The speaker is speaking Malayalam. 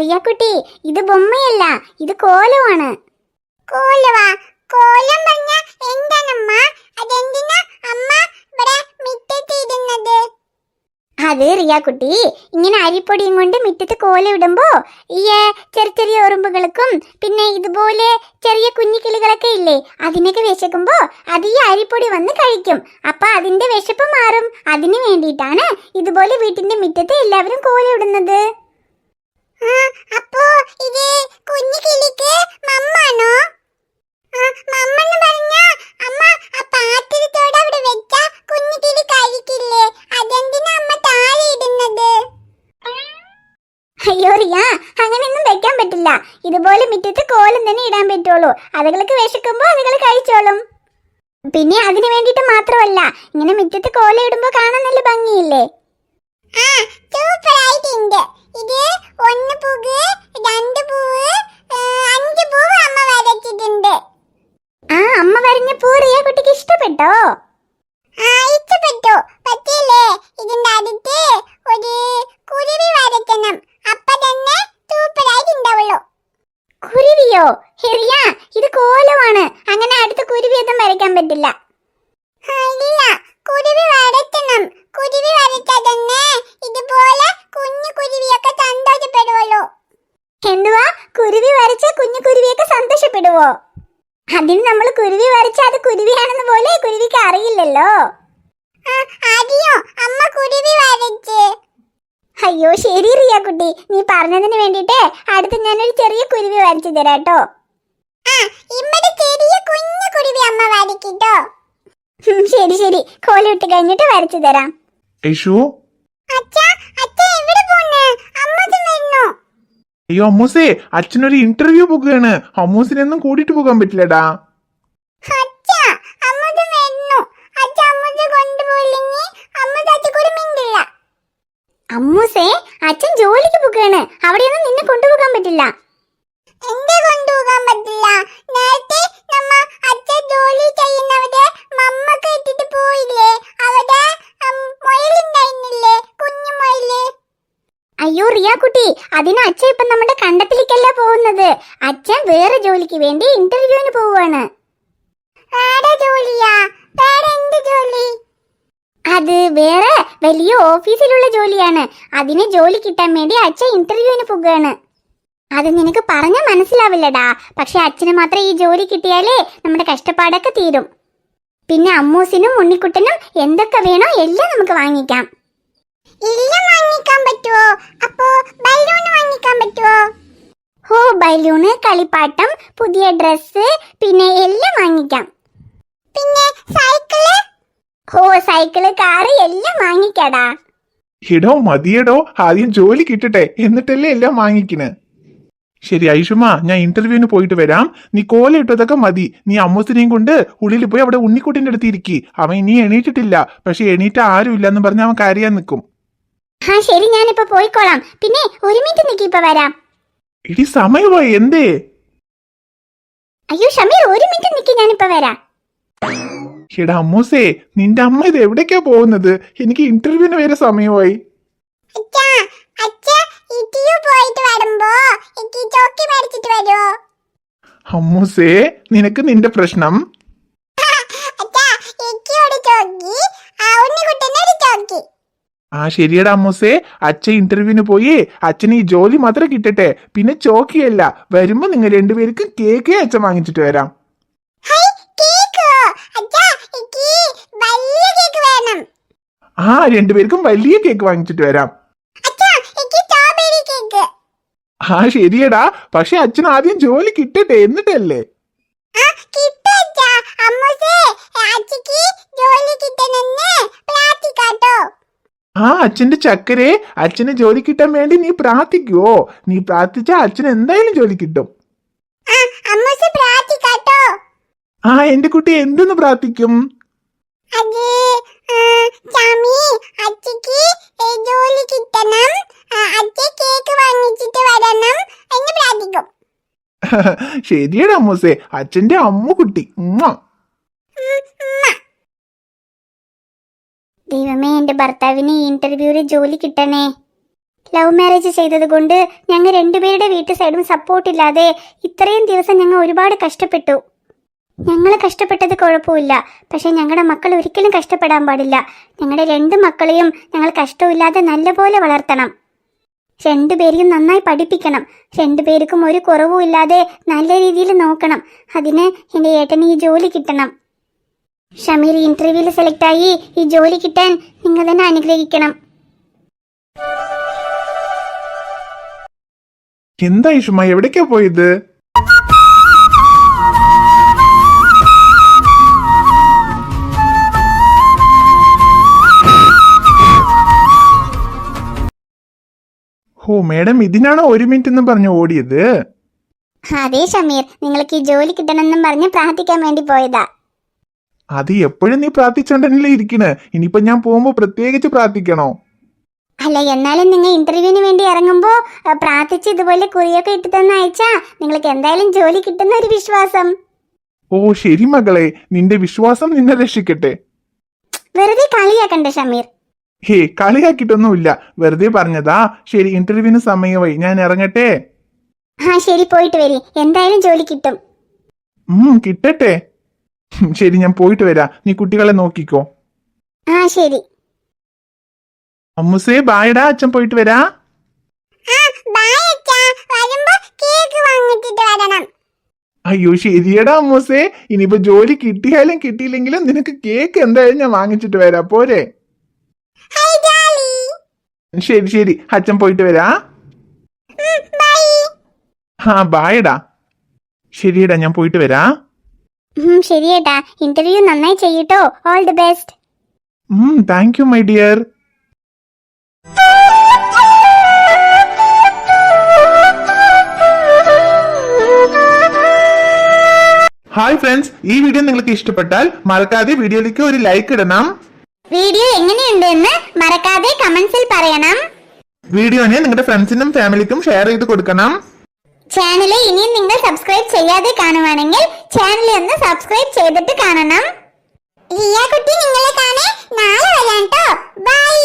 റിയാക്കുട്ടി ഇത് ബൊമ്മയല്ല ഇത് കോലമാണ് കോലവാ? കോലം പറഞ്ഞ എന്താണമ്മ അതെന്തിനാ അമ്മ ഇവിടെ മിറ്റത്തിടുന്നത്? അത് റിയാക്കുട്ടി ഇങ്ങനെ അരിപ്പൊടിയും കൊണ്ട് മുറ്റത്ത് കോല ഇടുമ്പോ ഈ ചെറിയ ചെറിയ ഉറുമ്പുകൾക്കും പിന്നെ ഇതുപോലെ ചെറിയ കുഞ്ഞു കിളികളൊക്കെ ഇല്ലേ അതിനൊക്കെ വിശക്കുമ്പോ അത് ഈ അരിപ്പൊടി വന്ന് കഴിക്കും. അപ്പൊ അതിന്റെ വിശപ്പ് മാറും. അതിനു വേണ്ടിയിട്ടാണ് ഇതുപോലെ വീട്ടിന്റെ മുറ്റത്ത് എല്ലാവരും കോല ഇടുന്നത് അപ്പോ ഇത് കുഞ്ഞു കിളിക്ക് മമ്മാണോ? മമ്മെന്ന് പറഞ്ഞ അമ്മ ആ പാത്രത്തോട് അവിടെ വെച്ച കുഞ്ഞു കിളി കഴിക്കില്ലേ? അതെന്തിനാ അമ്മ താഴെ ഇടുന്നത്? അയ്യോ റിയ അങ്ങനെയൊന്നും വെക്കാൻ പറ്റില്ല. ഇതുപോലെ മുറ്റത്ത് കോലം തന്നെ ഇടാൻ പറ്റുള്ളൂ. അതുകൾക്ക് വിശക്കുമ്പോൾ അതുകൾ കഴിച്ചോളും. പിന്നെ അതിന് വേണ്ടിയിട്ട് മാത്രമല്ല ഇങ്ങനെ മുറ്റത്ത് കോല ഇടുമ്പോൾ കാണാൻ നല്ല ഭംഗിയില്ലേ? സൂപ്പറായിട്ടുണ്ട് ഇത് ഒന്ന് പൂവ് രണ്ട് പൂവ് അഞ്ച് പൂവ് അമ്മ വരച്ചിട്ടുണ്ട്. ആ അമ്മ വരഞ്ഞ പൂ റിയ കുട്ടിക്ക് ഇഷ്ടപ്പെട്ടോ? ആ ഇഷ്ടപ്പെട്ടു. പറ്റില്ലേ ഇതിന്റെ അടുത്ത് ഒരു കുരുവി വരയ്ക്കണം. അപ്പൊ തന്നെ സൂപ്പറായിട്ട് ഉണ്ടാവുള്ളൂ കുരുവിയോ? ഹെറിയ ഇത് കോലമാണ്. അങ്ങനെ അടുത്ത കുരുവിയൊന്നും വരയ്ക്കാൻ പറ്റില്ല. ഇല്ല. കുരുവി വരയ്ക്കണം കുരുവി വരച്ചാൽ ഇതുപോലെ കുഞ്ഞു കുരുവിയൊക്കെ സന്തോഷപ്പെടുവല്ലോ എന്തുവാ? കുരുവി വരച്ച കുഞ്ഞു കുരുവിയൊക്കെ സന്തോഷപ്പെടുവോ? അതിന് നമ്മൾ കുരുവി വരച്ച അത് കുരുവിയാണെന്ന് പോലെ കുരുവിക്ക് അറിയില്ലല്ലോ. അറിയോ? അമ്മ കുരുവി വരച്ച്. അയ്യോ ശരി റിയ കുട്ടി. നീ പറഞ്ഞതിന് വേണ്ടിട്ട് അടുത്ത് ഞാനൊരു ചെറിയ കുരുവി വരച്ചു തരാട്ടോ. ഇവിടെ ചെറിയ കുഞ്ഞു കുരുവി അമ്മ വരക്കിട്ടോ ശരി ശരി. കോലിട്ട് കഴിഞ്ഞിട്ട് വരച്ചു തരാം. വരുന്നു. അയ്യോ അമ്മൂസേ അച്ഛനൊരു ഇന്റർവ്യൂ പോകുകയാണ് അമ്മൂസിനൊന്നും കൂട്ടിട്ട് പോകാൻ പറ്റില്ലടാ. അമ്മൂസേ അച്ഛൻ ജോലിക്ക് പോകുകയാണ് അവിടെയൊന്നും നിന്നെ കൊണ്ടുപോകാൻ പറ്റില്ല. എന്റെ അയ്യോ റിയ കുട്ടി അതിന് അച്ഛൻ ഇപ്പൊ നമ്മുടെ കണ്ടത്തിലേക്കല്ല പോകുന്നത്? അച്ഛൻ വേറെ ജോലിക്ക് വേണ്ടി ഇന്റർവ്യൂവിന് പോവാണ് അത് വേറെ വലിയ ഓഫീസിലുള്ള ജോലിയാണ്. അതിന് ജോലി കിട്ടാൻ വേണ്ടി അച്ഛൻ ഇന്റർവ്യൂവിന് പോകുകയാണ് അത് നിനക്ക് പറഞ്ഞാൽ മനസ്സിലാവില്ലടാ. പക്ഷെ അച്ഛന് മാത്രം ഈ ജോലി കിട്ടിയാലേ നമ്മുടെ കഷ്ടപ്പാടൊക്കെ തീരും. പിന്നെ അമ്മൂസിനും ഉണ്ണിക്കുട്ടനും എന്തൊക്കെ വേണോ എല്ലാം നമുക്ക് വാങ്ങിക്കാം. എല്ലാം വാങ്ങിക്കാൻ പറ്റുമോ അപ്പോ ബലൂൺ വാങ്ങിക്കാൻ പറ്റുമോ ഹോ ബലൂണ് കളിപ്പാട്ടം പുതിയ ഡ്രസ്സ് പിന്നെ എല്ലാം വാങ്ങിക്കാം. പിന്നെ സൈക്കിൾ? ഹോ സൈക്കിൾ കാറ് എല്ലാം വാങ്ങിക്കടാ. എടോ മതിയടോ ആദ്യം ജോലി കിട്ടട്ടെ എന്നിട്ടല്ലേ എല്ലാം വാങ്ങിക്കണ്. ശരി ഐഷുമ ഞാൻ ഇന്റർവ്യൂവിന് പോയിട്ട് വരാം. നീ കോല ഇട്ടതൊക്കെ മതി. നീ അമ്മൂസിനെയും കൊണ്ട് ഉള്ളിൽ പോയി അവിടെ ഉണ്ണിക്കുട്ടിന്റെ അടുത്ത് ഇരിക്കി. അവൻ ഇനി എണീറ്റിട്ടില്ല. പക്ഷെ എണീറ്റ ആരും ഇല്ലെന്ന് പറഞ്ഞ് അവൻ കരയാൻ നിൽക്കും ആ ശരി ഞാനിപ്പോ പോയിക്കോളാം. പിന്നെ ഒരു മിനിറ്റ് നിക്ക് ഇപ്പൊ വരാം. ഇടി സമയമായി എന്തേ? അയ്യോ ഷമീർ ഒരു മിനിറ്റ് നിക്ക് ഞാനിപ്പോ വരാം. എടാ അമ്മൂസേ നിന്റെ അമ്മ ഇത് എവിടേക്കാ പോകുന്നത്? എനിക്ക് ഇന്റർവ്യൂവിന് വരെ സമയമായി. അമ്മൂസേ നിനക്ക് നിന്റെ പ്രശ്നം അച്ഛാ എനിക്ക് ഒരു ചോക്കി ആ ഉണ്ണിക്കുട്ടന് ഒരു ചോക്കി ആ ശരിയടാ അമ്മൂസേ. അച്ഛൻ ഇന്റർവ്യൂവിന് പോയി. അച്ഛൻ ഈ ജോലി മാത്രം കിട്ടട്ടെ. പിന്നെ ചോക്കിയല്ല. വരുമ്പോ നിങ്ങൾ രണ്ടുപേർക്കും കേക്ക് അച്ഛൻ വാങ്ങിച്ചിട്ട് വരാം. ആ രണ്ടുപേർക്കും വലിയ കേക്ക് വാങ്ങിച്ചിട്ട് വരാം. ആ ശരിയടാ. പക്ഷെ അച്ഛൻ ആദ്യം ജോലി കിട്ടട്ടെ. എന്നിട്ടല്ലേ ആ കിട്ടും അച്ഛാ അമ്മൂസേ അച്ഛക്ക് ജോലി കിട്ടണമെന്ന് പ്രാർത്ഥിക്കാട്ടോ ആ അച്ഛന്റെ ചക്കരെ അച്ഛന് ജോലി കിട്ടാൻ വേണ്ടി നീ പ്രാർത്ഥിക്കുവോ നീ പ്രാർത്ഥിച്ചാ അച്ഛന് എന്തായാലും ജോലി കിട്ടും. ആ എന്റെ കുട്ടി എന്തെന്ന് പ്രാർത്ഥിക്കും? ശരിയാണ് അമ്മൂസേ. അച്ഛന്റെ അമ്മ കുട്ടി ഉമ്മ. ദൈവമേ എന്റെ ഭർത്താവിന് ഈ ഇന്റർവ്യൂവിൽ ജോലി കിട്ടണേ. ലവ് മാരേജ് ചെയ്തത് കൊണ്ട് ഞങ്ങൾ രണ്ടുപേരുടെ വീട്ടു സൈഡും സപ്പോർട്ടില്ലാതെ ഇത്രയും ദിവസം ഞങ്ങൾ ഒരുപാട് കഷ്ടപ്പെട്ടു. ഞങ്ങൾ കഷ്ടപ്പെട്ടത് കുഴപ്പമില്ല. പക്ഷെ ഞങ്ങളുടെ മക്കൾ ഒരിക്കലും കഷ്ടപ്പെടാൻ പാടില്ല. ഞങ്ങളുടെ രണ്ട് മക്കളെയും ഞങ്ങൾ കഷ്ടമില്ലാതെ നല്ലപോലെ വളർത്തണം. രണ്ടുപേരെയും നന്നായി പഠിപ്പിക്കണം. രണ്ടുപേർക്കും ഒരു കുറവുമില്ലാതെ നല്ല രീതിയിൽ നോക്കണം. അതിന് എന്റെ ഏട്ടന് ഈ ജോലി കിട്ടണം. ഷമീർ ഇന്റർവ്യൂവിൽ സെലക്ട് ആയി ഈ ജോലി കിട്ടാൻ നിങ്ങൾ തന്നെ അനുഗ്രഹിക്കണം. എന്താ ഇഷുമ എവിടേക്കാ പോയത്? ഓ മേഡം ഇതിനാണോ ഒരു മിനിറ്റ് എന്ന് പറഞ്ഞു ഓടിയത്? അതെ ഷമീർ. നിങ്ങൾക്ക് ഈ ജോലി കിട്ടണമെന്നും പറഞ്ഞ് പ്രാർത്ഥിക്കാൻ വേണ്ടി പോയതാ. അത് എപ്പോഴും നീ പ്രാർത്ഥിച്ചോണ്ടല്ലേ ഇരിക്കണ്. ഇനിയിപ്പോ ഞാൻ പോകുമ്പോ പ്രത്യേകിച്ച് പ്രാർത്ഥിക്കണോ? അല്ല എന്നാലും നിങ്ങൾ ഇന്റർവ്യൂവിന് വേണ്ടി ഇറങ്ങുമ്പോൾ പ്രാർത്ഥിച്ച് ഇതുപോലെ കുറിയൊക്കെ ഇട്ട് തന്നെ അയച്ചാ നിങ്ങൾക്ക് എന്തായാലും ജോലി കിട്ടുന്ന ഒരു വിശ്വാസം. ഓ ശരി മകളെ. നിന്റെ വിശ്വാസം നിന്നെ രക്ഷിക്കട്ടെ. വെറുതെ കളിയാക്കണ്ട ഷമീർ. ഹേ കളിയാക്കിട്ടൊന്നുമില്ല വെറുതെ പറഞ്ഞതാ. ശരി ഇന്റർവ്യൂവിന് സമയമായി. ഞാൻ ഇറങ്ങട്ടെ? ആ ശരി പോയിട്ട് വരി. എന്തായാലും ജോലി കിട്ടും. ഉം കിട്ടട്ടെ. ശരി ഞാൻ പോയിട്ട് വരാ. നീ കുട്ടികളെ നോക്കിക്കോ. ആ ശരി. അമ്മുസേ ബായടാ അച്ഛൻ പോയിട്ട് വരാ. അയ്യോ ശരിയടാ അമ്മൂസേ. ഇനിയിപ്പോ ജോലി കിട്ടിയാലും കിട്ടിയില്ലെങ്കിലും നിനക്ക് കേക്ക് എന്തായാലും ഞാൻ വാങ്ങിച്ചിട്ട് വരാം. പോരെ. ശരി ശരി. അച്ഛൻ പോയിട്ട് വരാ. ആ ബായടാ ശരിയടാ ഞാൻ പോയിട്ട് വരാ. ഉം, ശരി ഏട്ടാ ഇന്റർവ്യൂ നന്നായി ചെയ്യട്ടോ. All the best thank you my dear hi friends ഈ വീഡിയോ നിങ്ങൾക്ക് ഇഷ്ടപ്പെട്ടാൽ മറക്കാതെ വീഡിയോയിലേക്ക് ഒരു ലൈക്ക് ഇടണം. വീഡിയോ എങ്ങനെയുണ്ടെന്ന് മറക്കാതെ കമന്റ്സിൽ പറയണം. വീഡിയോനെ നിങ്ങളുടെ ഫ്രണ്ട്സിനും ഫാമിലിക്കും ഷെയർ ചെയ്ത് കൊടുക്കണം. ചാനൽ ഇനിയും നിങ്ങൾ സബ്സ്ക്രൈബ് ചെയ്യാതെ കാണുവാണെങ്കിൽ ചാനൽ ഒന്ന് സബ്സ്ക്രൈബ് ചെയ്തിട്ട് കാണണം. റിയ കുട്ടി നിങ്ങളെ കാണേ. നാളെ വരാം കേട്ടോ ബൈ